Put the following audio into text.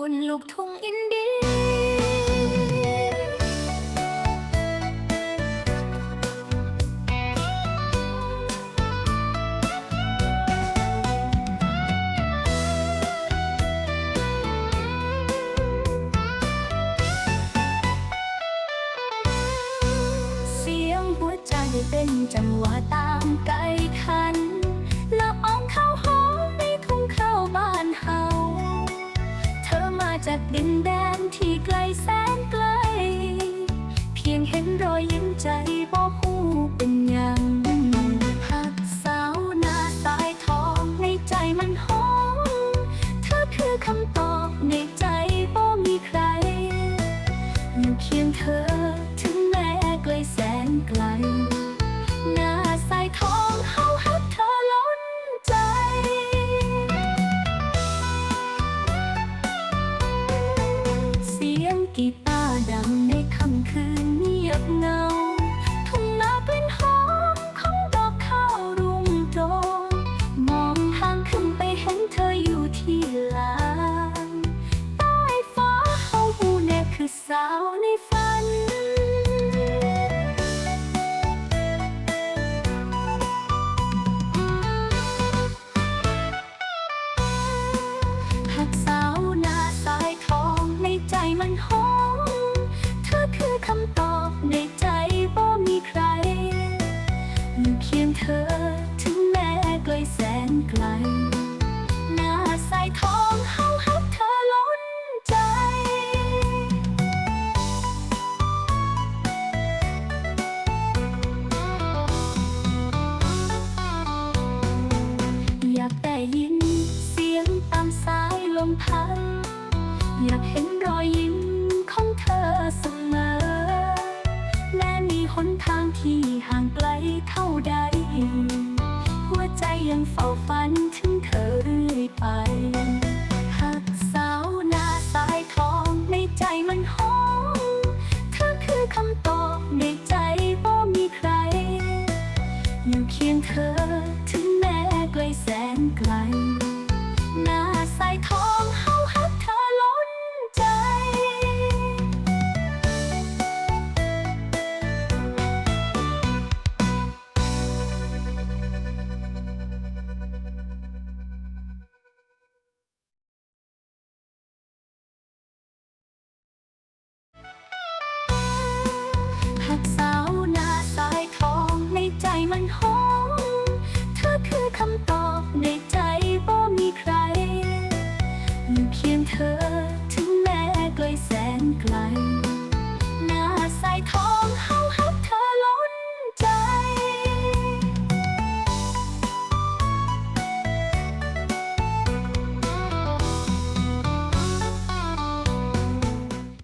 อุ่นลูกทุ่งอินดีเสียงหัวใจเป็นจังหวะตามไกลทัน จากดินแดนที่ไกลแสนไกล เพียงเห็นรอยยิ้มใจบ่ผู้เป็นยังหักสาวหน้าสายทองในใจมันหอมเธอคือคำตอบในใจบ่มีใคร อยู่เคียงเธอถึงแม้ไกลแสนไกล พัน อยากเห็นรอยยิ้มของเธอเสมอ และมีหนทางที่ห่างไกล เธอ ถึงแม้ไกลแสนไกล หน้าสายทอง